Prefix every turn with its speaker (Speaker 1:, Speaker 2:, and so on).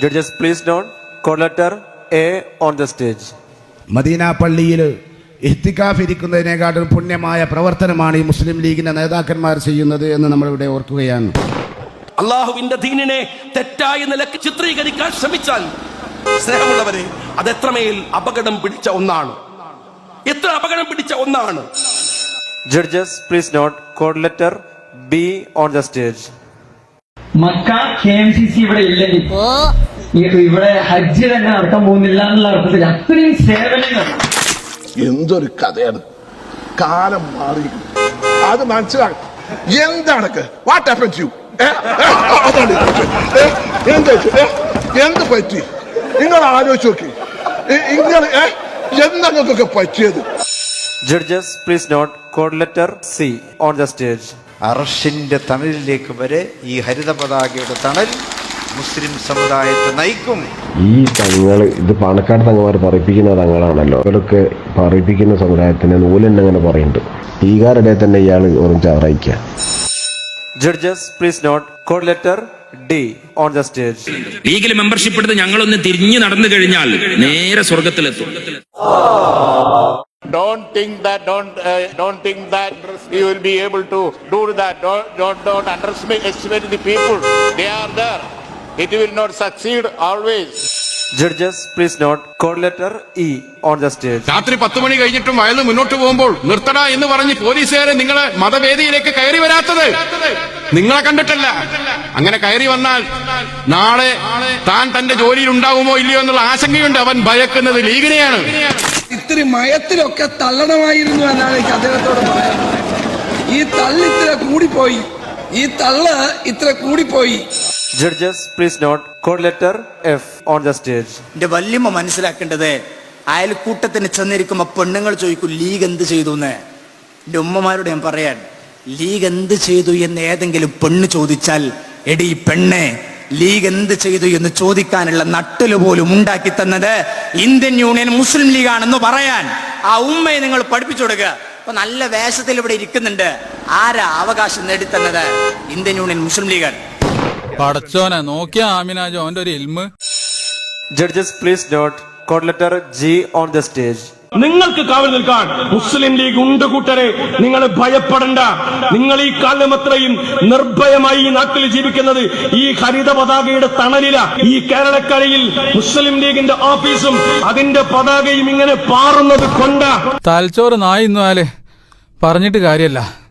Speaker 1: Judges, please note, code letter A on the stage.
Speaker 2: Medina പള്ളിയിൽ ഇഹ്തിക്കാഫ് ഇരിക്കുന്നതിനേക്കാട്ടും പുണ്യമായ പ്രവർത്തനമാണ് ഈ മുസ്ലിം ലീഗിന്റെ നേതാക്കന്മാർ ചെയ്യുന്നത് എന്ന് നമ്മൾ ഇവിടെ ഓർക്കുകയാണ്.
Speaker 3: അള്ളാഹുവിന്റെ ദീനിനെ തെറ്റായ നിലയ്ക്ക് ചിത്രീകരിക്കാൻ ശ്രമിച്ചാൽ സ്നേഹമുള്ളവരെ അത് എത്രമേൽ അപകടം പിടിച്ച ഒന്നാണ്. എത്ര അപകടം പിടിച്ച ഒന്നാണ്.
Speaker 1: Judges please note code letter B on the stage
Speaker 4: Mecca K M C C ഇവിടെ ഇല്ലെങ്കിൽ ഇവിടെ ഹജ്ജ് തന്നെ നടത്താൻ പോകുന്നില്ല എന്നുള്ള അർത്ഥത്തിൽ അത്രയും സേവനങ്ങൾ.
Speaker 5: എന്തൊരു കഥയാണ്. കാലം മാറി. അത് മനസ്സിലാക്കും. എന്താണ് വാട്ട് ഹാപ്പൻ യു എന്ത്? എന്ത് പറ്റി? നിങ്ങൾ ആലോചിച്ച് നോക്കി. ഇങ്ങനെ എന്താ നിങ്ങൾക്കൊക്കെ പറ്റിയത്?
Speaker 1: Judges please note code letter C on the stage
Speaker 6: അർഷിന്റെ തണലിലേക്ക് വരെ ഈ ഹരിത പതാകയുടെ തണൽ മുസ്ലിം സമുദായത്തെ നയിക്കും.
Speaker 7: ഈ തങ്ങൾ ഇത് പാണക്കാട് തങ്ങമാർ പറയിപ്പിക്കുന്ന തങ്ങളാണല്ലോ. ഇവരൊക്കെ പറയിപ്പിക്കുന്ന സമുദായത്തിന് നൂലെന്നെ അങ്ങനെ പറയുന്നുണ്ട്. ടീകാരുടെ തന്നെ ഇയാൾ വെറും ആറായിക്കുക
Speaker 1: judges please note code letter D on the stage
Speaker 8: ലീഗിൽ മെമ്പർഷിപ്പ് എടുത്ത് ഞങ്ങളൊന്ന് തിരിഞ്ഞു നടന്നു കഴിഞ്ഞാൽ നേരെ സ്വർഗത്തിലെത്തും.
Speaker 9: Don't think that don't uh, don't think that you will be able to do that. Don't don't, don't underestimate estimate the people. They are there. It will not succeed always.
Speaker 1: Judges please note code letter E on the stage
Speaker 10: രാത്രി പത്ത് മണി കഴിഞ്ഞിട്ടും വയലിൽ മുന്നോട്ട് പോകുമ്പോൾ നിർത്തട എന്ന് പറഞ്ഞ് പോലീസുകാരെ നിങ്ങളെ മതവേദിയിലേക്ക് കയറി വരാത്തത്. നിങ്ങളെ കണ്ടിട്ടല്ല. അങ്ങനെ കയറി വന്നാൽ നാളെ താൻ തന്റെ ജോലിയിൽ ഉണ്ടാവുമോ ഇല്ലയോ എന്നുള്ള ആശങ്കയുണ്ട്. അവൻ ഭയക്കുന്നത് ലീഗിനെയാണ്.
Speaker 11: ഇത്തിരി മയത്തിലൊക്കെ തള്ളണമായിരുന്നു എന്നാണ് എനിക്ക് അദ്ദേഹത്തോട് ഈ തള്ളിത്ര ഇത്ര കൂടിപ്പോയി. ഈ തള്ള ഇത്ര കൂടിപ്പോയി.
Speaker 1: Judges, please note code letter F on the stage
Speaker 12: എന്റെ വല്യമ്മ മനസ്സിലാക്കേണ്ടത് അയൽക്കൂട്ടത്തിന് ചെന്നിരിക്കുമ്പോ പെണ്ണുങ്ങൾ ചോദിക്കും ലീഗ് എന്ത് ചെയ്തു എന്ന്? എന്റെ ഉമ്മമാരോട് ഞാൻ പറയാൻ ലീഗ് എന്ത് ചെയ്തു എന്ന് ഏതെങ്കിലും പെണ്ണ് ചോദിച്ചാൽ എടി പെണ്ണെ ലീഗ് എന്ത് ചെയ്തു എന്ന് ചോദിക്കാനുള്ള നട്ടിൽ പോലും ഉണ്ടാക്കി തന്നത് ഇന്ത്യൻ യൂണിയൻ മുസ്ലിം ലീഗാണെന്ന് പറയാൻ. ആ ഉമ്മയെ നിങ്ങൾ പഠിപ്പിച്ചു കൊടുക്കുക അപ്പൊ നല്ല വേഷത്തിൽ ഇവിടെ ഇരിക്കുന്നുണ്ട്. ആരാ അവകാശം നേടിത്തന്നത്? ഇന്ത്യൻ യൂണിയൻ മുസ്ലിം ലീഗാണ്.
Speaker 10: പടച്ചോനെ നോക്കിയ ആമിനാജ് അവന്റെ ഒരു ഇൽമ്
Speaker 1: judges please note code G on the stage.
Speaker 3: നിങ്ങൾക്ക് കാവൽ നിൽക്കാൻ മുസ്ലിം ലീഗ് ഉണ്ട് കൂട്ടരെ. നിങ്ങൾ ഭയപ്പെടണ്ട. നിങ്ങൾ ഈ കാലം അത്രയും നിർഭയമായി ഈ നാട്ടിൽ ജീവിക്കുന്നത് ഈ ഹരിത പതാകയുടെ തണലില. ഈ കേരളക്കരയിൽ മുസ്ലിം ലീഗിന്റെ ഓഫീസും അതിന്റെ പതാകയും ഇങ്ങനെ പാറുന്നത് കൊണ്ട.
Speaker 10: തലച്ചോറ് നായി ഇന്നാൽ പറഞ്ഞിട്ട് കാര്യല്ല.